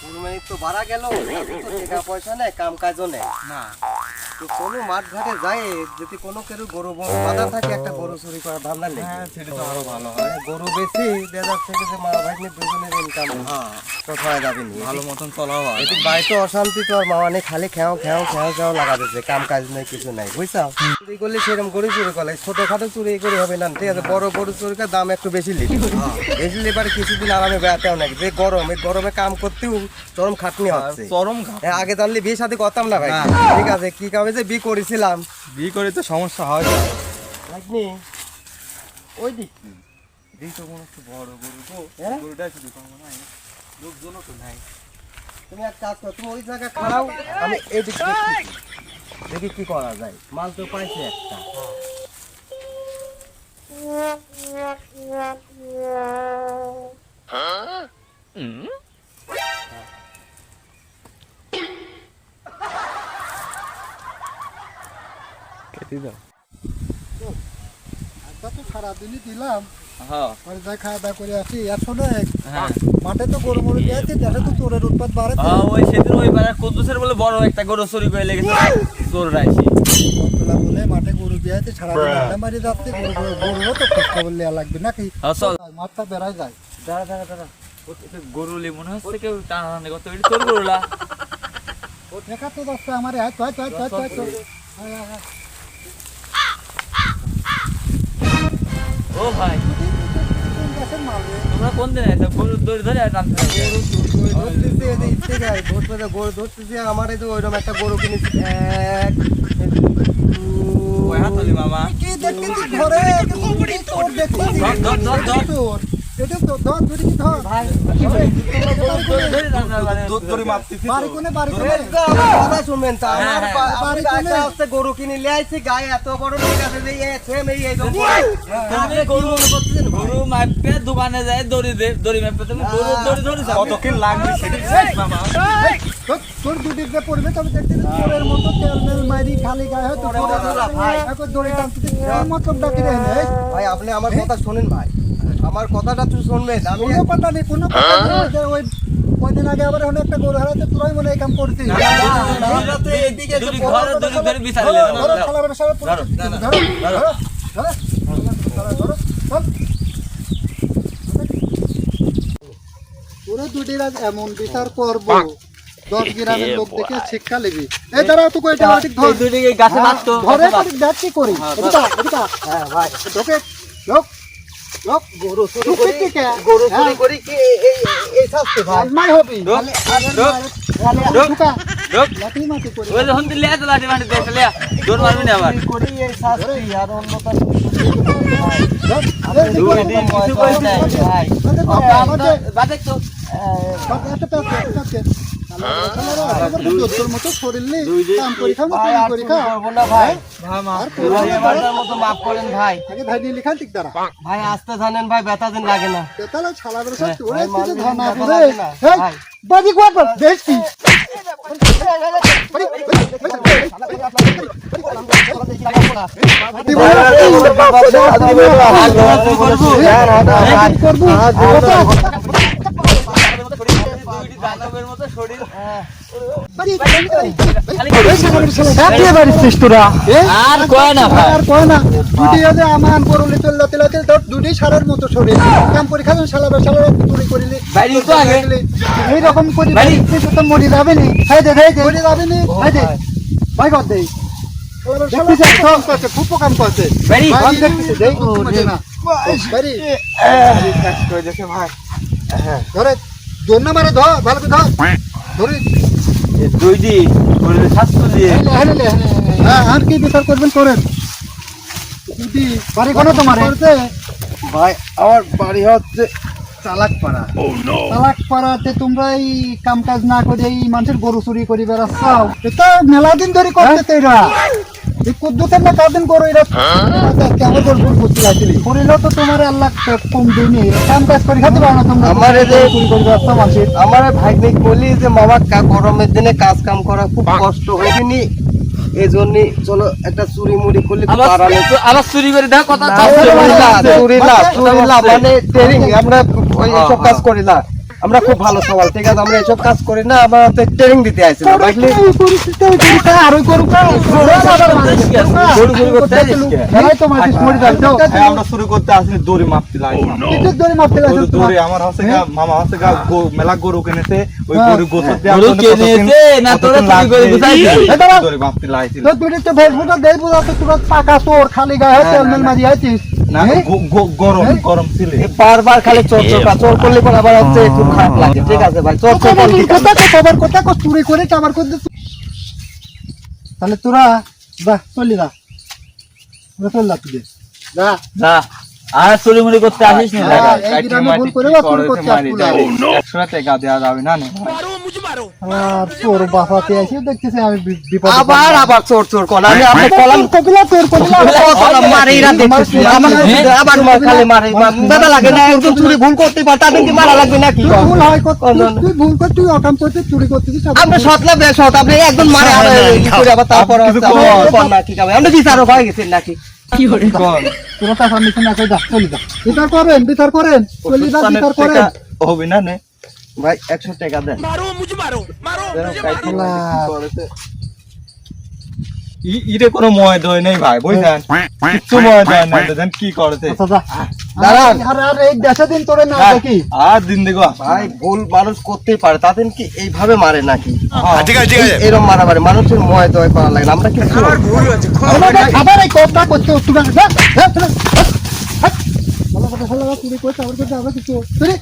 কুরবানি তো বাড়া গেল টাকা পয়সা নেই কাম কাজও নেই। না। তো কোনো মাঠ ঘাটে যায় যদি কোনো কেউ গরু বাধা থাকে একটা গরু চুরি করার ধান্দা নেই। হ্যাঁ সেটা তো আরও ভালো হয়। মানে গরু বেশি দেড় থেকে যে মা ভাগ্নে দুজনের ইনকাম হ্যাঁ। কোথায় যাবে নি ভালো মতন চলাও হয় এটি বাড়িতে অশান্তি তো আর খালি খেয়াও খেয়াও খেয়াও লাগা দিচ্ছে কাম কাজ নেই কিছু নাই বুঝছ চুরি করলে সেরকম গরু চুরি করলে ছোটখাটো চুরি করে হবে না ঠিক আছে? বড় গরু চুরি করে দাম একটু বেশি লিবি বেশি লেবার কিছুদিন আরামে বেড়াতেও নাকি যে গরম এই গরমে কাম করতেও চরম খাটনি হচ্ছে। চরম হ্যাঁ, আগে জানলে বিয়ে সাথে করতাম না ভাই। ঠিক আছে কি কামে যে বিয়ে করেছিলাম। বিয়ে করে তো সমস্যা হয়। লাগনি? ওই দিক কি? এই তো কোনো একটু বড় গরু তো হ্যাঁ? গরুটা শুধু কম নাই। লোকজনও তো নাই। তুমি এক কাজ করো তুমি ওই জায়গায় খাড়াও আমি এই দিক দেখি দেখি কি করা যায়। মাল তো পাইছি একটা। কেটে দাও আজকে তো সারাদিনই দিলাম। হ্যাঁ। হ্যাঁ। মাঠে তো গরু মরু দিয়েছে দেশে তো চোরের উৎপাত বাড়াচ্ছে হ্যাঁ, ওই সেদিন ওই পাড়ার কদ্দুসের বলে বড় একটা গরু চুরি করে লেগেছে। চোর রাইছি বলে মাঠে গরু দিয়েছে সারাদিন আড্ডা মারি যাচ্ছে গরু গরু তো খোঁজ খবর নেওয়া লাগবে নাকি? হ্যাঁ মাঠটা বেড়াই যায়। দাঁড়া দাঁড়া দাঁড়া। গরু লি মনে হচ্ছে কেউ টানাটানি করতে ওইটা তোর গরুলা। দেখা তো যাচ্ছে আমার হাত ও ভাই। তোমরা কোন দিন আইছো গরু দড়ি ধরে টানতে। গরু গরু ধরতেছি আমার এই তো ওইরকম একটা গরু কিনেছি। এক ওই হাতলি মামা? কি দেখতেছি ঘরে? দেখতেছি ধর, ধর, ধর, ধর। তোর এটা তো ধর ধরে কি ধর ভাই ধরে টানতে বাড়ি কোনে বাড়ি কোনে? কথা শুনবেন তো হ্যাঁ, আমার হ্যাঁ। পা- আমি বাড়ি কোনে? আসতে গরু কিনে নিয়ে আইছি গায়ে এত বড় আছে যে এই সেম এই এই রকম তুমি গরু গরু মাপে দোকানে যায় দড়ি দে দড়ি মাপে তুমি গরু দড়ি ধরে যাও কত কি লাগবে সেটা মামা তোর- তোর দুটি পড়বে তবে দেখতে চোরের মতো তেল মেল মারি খালি গায়ে ভাই। এখন দড়ি টানতে রে ভাই আপনি আমার কথা শুনেন ভাই। আমার কথাটা একটু শুনবেন আমি কোনো কথা নেই কোনো কথা নেই ওই কয়দিন আগে আবার হলো একটা গরু হারাতে তোরাই মনে কাম করছিস ঘরে ধরে বিচারে ধরো, বেটা, ধরো, ধরো, ধরো। ধরো। ওরা দুটি রাত এমন বিচার করব দশ গ্রামের লোক দেখে শিক্ষা নেবি এই দাঁড়া তো কয়টা ঠিক ধর দিকে গাছে বাঁধতো ধরে ঠিক দেখ কি করি এদিকা এদিকা হ্যাঁ ভাই ঢোকে লোক লোক গরু চুরি করি গরু চুরি করি কি এই- এই শাস্তি ভাই মাই হবি আমাদের তোর মতো শরীর নেই, কাম করি খা, ভাই চুরি আর করি চুরি খা। করব না ভাই ভাই এবারটার মতো মাফ করেন ভাই আগে ধাই নিয়ে লিখান ঠিক দাঁড়া ভাই আসতে জানেন ভাই ব্যথা দিন লাগে না তাহলে ছালা বেরো সব ভাই, কিছু মারবি ধান ভাই। বাজি কোয়া পর দেখছি দানবের মতো শরীর আর কয় না ভাই আর কয় না দুটি আছে আমান করলি তো লতে লতে তোর দুটি সারের মতো শরীর কাম করি করি মরি যাবে নি দে মরি যাবে নি হাই দে ভাই কত দেই দেখতেছে কাম করছে খুব কাম করছে ধরে দোন না মারে ধর ভালো করে ধর। ধরে। দুই স্বাস্থ্য দিয়ে। হেলে হেলে হ্যাঁ আর কি বিচার করবেন করেন। দুটি বাড়ি কোনো তোমার করছে ভাই আমার বাড়ি হচ্ছে চালাক পাড়া তালাক পাড়াতে তোমরা এই কাম কাজ না করে এই মানুষের গরু চুরি করি বেড়াচ্ছাও এটা মেলা দিন ধরে করতে এরা। এই কুদ্দুতের না কাদিন করো? এরা কেমন গরু করতে লাগছিলি করিলেও তো তোমার আল্লাহ কম দিনই কাম কাজ করে খাতে পারো না তোমরা। আমার যে- করে মানুষের আমার ভাগ্নিক বলি যে মামা গরমের দিনে কাজ কাম করা খুব কষ্ট হয়নি এই জন্য চলো একটা চুরি মুড়ি করলে তো আবার চুরি করে দেখ কথা চুরি না, চুরি না, মানে ট্রেনিং আমরা ওই কাজ করি না। আমরা খুব ভালো সবাল ঠিক আছে আমরা এসব কাজ করি না আমরা ট্রেনিং দিতে না বুঝলি পরিস্থিতি ওই গরু কা, আর ওই গরু কা, গরু আবার মারে। গরু চুরি করতে আইছিস কে? এরাই তো মারছিস, মরে যাবে। তো, হ্যাঁ, আমরা শুরু করতে আসলে দড়ি মাপতে লাগে দড়ি মারতে গেছিস দড়ি আমার হচ্ছে গা মামা হচ্ছে গা মেলা গরু কিনেছে ওই হ্যাঁ। গরু গোসল দিয়ে গরু কিনেছে, না তোরা কতদিন করে গুছাইছিস? দড়ি মাপতে লাগছিল তো তুই তো ফেসবুকে দেই বুঝা তো তোরা পাকা চোর খালি গায়ে তেল মেল মারি আইছিস না হ্যাঁ? গো- গো- গরম হ্যাঁ? গরম ছিল। বারবার খালি চোর চোর চোর করলে পর আবার হচ্ছে খুব খারাপ লাগে। ঠিক আছে ভাই চোর চোর? কথা কো কথা কো চুরি করে কাবার করে তাহলে তোরা যা চলি যা। চল যা তুই। যা। যা। আর চুরি মুড়ি করতে আসিস না। করতে। একশো টাকা দেওয়া যাবে না। নে? আর তোর বাপাতে এসে দেখতেছে আমি বি- আবার আবার চোর চোর কর আমি আপনি কলাম কপিলা তোর কপিলা কলাম মারে এরা দেখতেছি। আবার মার খালি মারে দাদা লাগে না একজন চুরি ভুল করতে পারে তাদের কি মারা লাগবে নাকি? ভুল হয় কর- তুই- তুই ভুল কর তুই অকাম করতে চুরি করতেছিস আপনি সৎ না বেসৎ আপনি একজন মারে আর করে আবার তারপর কিছু হচ্ছে কর। আপনি কর না কি কাবে আপনি বিচারক হয়ে গেছেন নাকি? কর। তোরা টাকা নিচে না করে যা চলি যা বিচার করেন বিচার করেন চলি যা বিচার করেন। হবে না নে। ভাই একশো টাকা দেন। ই- ইরে কোনো ময় দয় নেই ভাই বুঝলেন কিচ্ছু ময় দয় নাই তো কি করতে আচ্ছা দাঁড়ান। আর আর এই দেশে দিন তোরে না হ্যাঁ, দেখি আর দিন দেখো ভাই ভুল মানুষ করতেই পারে তাদের কি এইভাবে মারে নাকি ঠিক আছে ঠিক আছে এরকম মারামারি মানুষের ময় দয় করা লাগে আমরা কিছু আমাদের খাবার এই কোপটা করতে তুই যা যা যা চলে চুরি করতে ভালো চুরি করতে আবার করতে আবার কিছু চুরি